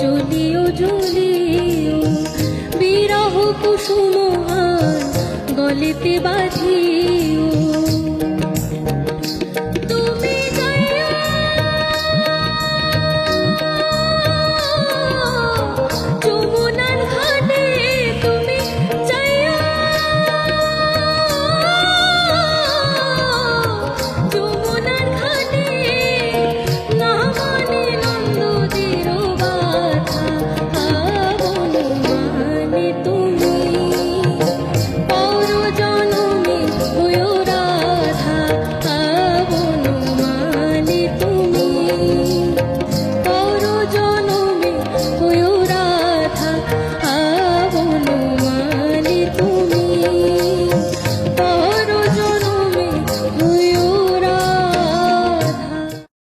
যদিও বিরহ কুসুম গলিতে বাঁধিও।